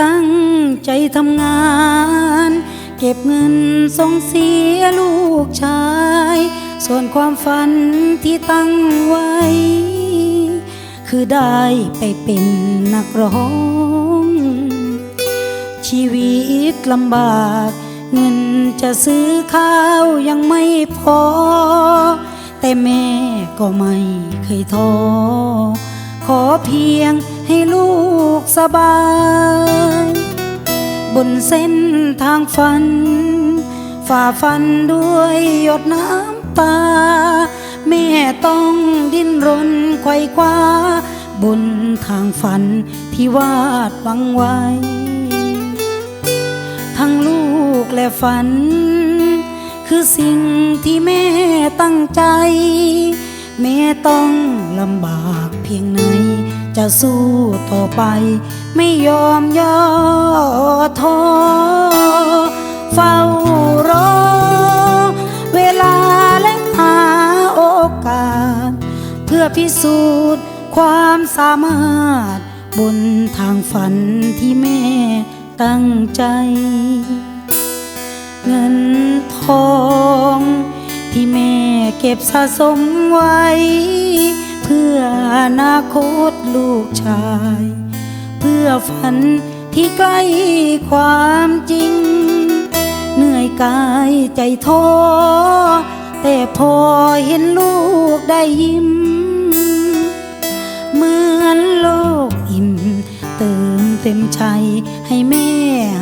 ตั้งใจทำงาน เก็บเงินส่งเสียลูกชาย ส่วนความฝันที่ตั้งไว้ คือได้ไปเป็นนักร้อง ชีวิตลำบาก เงินจะซื้อข้าวยังไม่พอ แต่แม่ก็ไม่เคยท้อขอเพียงให้ลูกสบาย บนเส้นทางฝัน ฝ่าฟันด้วยหยดน้ำตา แม่ต้องดิ้นรนไขว่คว้า บนทางฝันที่วาดหวังไว้ ทั้งลูกและฝัน คือสิ่งที่แม่ตั้งใจ แม่ต้องลำบากเพียงไหน จะสู้ต่อไป ไม่ยอมย่อท้อเฝ้ารอ เวลาและหาโอกาส เพื่อพิสูจน์ความสามารถ บนทางฝันที่แม่ตั้งใจ ทอง ที่แม่เก็บสะสมไว้ เพื่ออนาคตลูกชาย เพื่อฝันที่ใกล้ความจริง เหนื่อยกายใจท้อแต่พอเห็นลูกได้ยิ้ม เหมือนโลกอิ่ม เติมเต็มใจให้แม่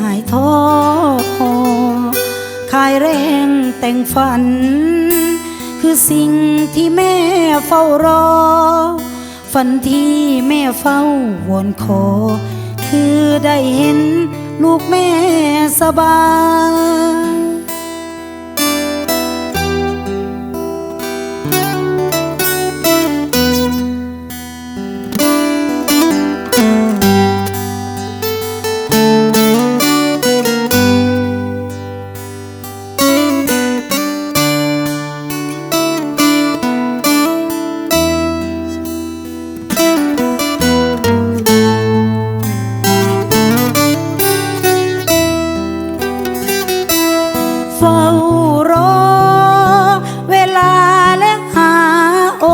หายท้อายแรงแต่งฝัน คือสิ่งที่แม่เฝ้ารอ ฝันที่แม่เฝ้าวอนขอ คือได้เห็นลูกแม่สบาย เฝ้ารอ เวลาและหาโอ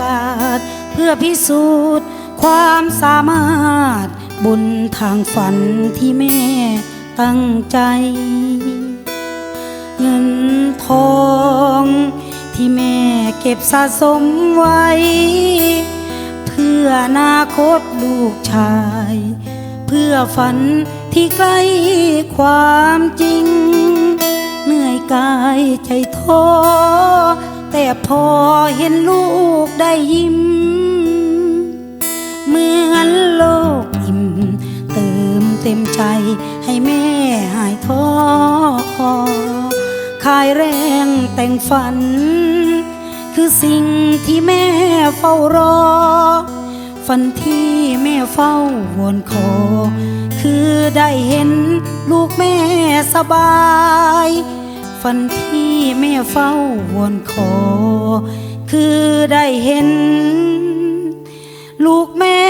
กาส เพื่อพิสูจน์ความสามารถบนทางฝันที่แม่ตั้งใจ เงินทองที่แม่เก็บสะสมไว้ เพื่ออนาคตลูกชาย เพื่อฝันที่ใกล้ความจริง ใจท้อแต่พอเห็นลูกได้ยิ้ม เหมือนโลกอิ่ม เติมเต็มใจให้แม่หายท้อคายแรงแต่งฝัน คือสิ่งที่แม่เฝ้ารอ ฝันที่แม่เฝ้าวนขอ คือได้เห็นลูกแม่สบาย ฝันที่แม่เฝ้าวนขอ คือได้เห็น ลูกแม่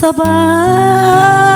สบาย